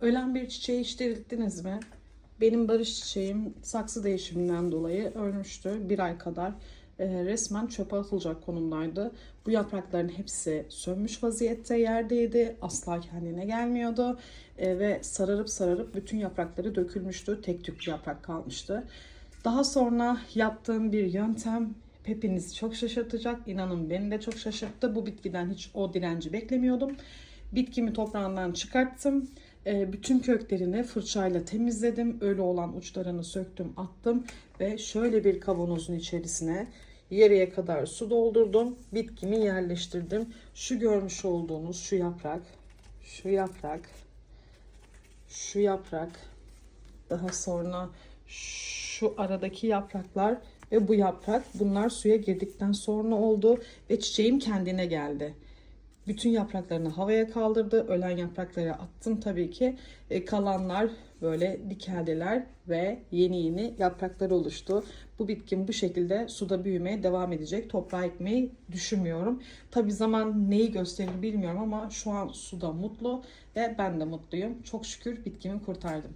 Ölen bir çiçeği hiç dirittiniz mi? Benim barış çiçeğim saksı değişiminden dolayı ölmüştü bir ay kadar. Ee, resmen çöpe atılacak konumdaydı. Bu yaprakların hepsi sönmüş vaziyette yerdeydi. Asla kendine gelmiyordu. Ee, ve sararıp sararıp bütün yaprakları dökülmüştü. Tek tük yaprak kalmıştı. Daha sonra yaptığım bir yöntem hepinizi çok şaşırtacak. İnanın beni de çok şaşırttı. Bu bitkiden hiç o direnci beklemiyordum. Bitkimi toprağından çıkarttım. Ee, Bütün köklerini fırçayla temizledim. Ölü olan uçlarını söktüm, attım ve şöyle bir kavanozun içerisine yarıya kadar su doldurdum. Bitkimi yerleştirdim. Şu görmüş olduğunuz şu yaprak, şu yaprak, şu yaprak, daha sonra şu aradaki yapraklar ve bu yaprak bunlar suya girdikten sonra oldu ve çiçeğim kendine geldi. Bütün yapraklarını havaya kaldırdı. Ölen yaprakları attım tabii ki. E, kalanlar böyle dikeldiler ve yeni yeni yapraklar oluştu. Bu bitkim bu şekilde suda büyümeye devam edecek. Toprağa ekmeyi düşünmüyorum. Tabii zaman neyi gösterir bilmiyorum ama şu an suda mutlu ve ben de mutluyum. Çok şükür bitkimi kurtardım.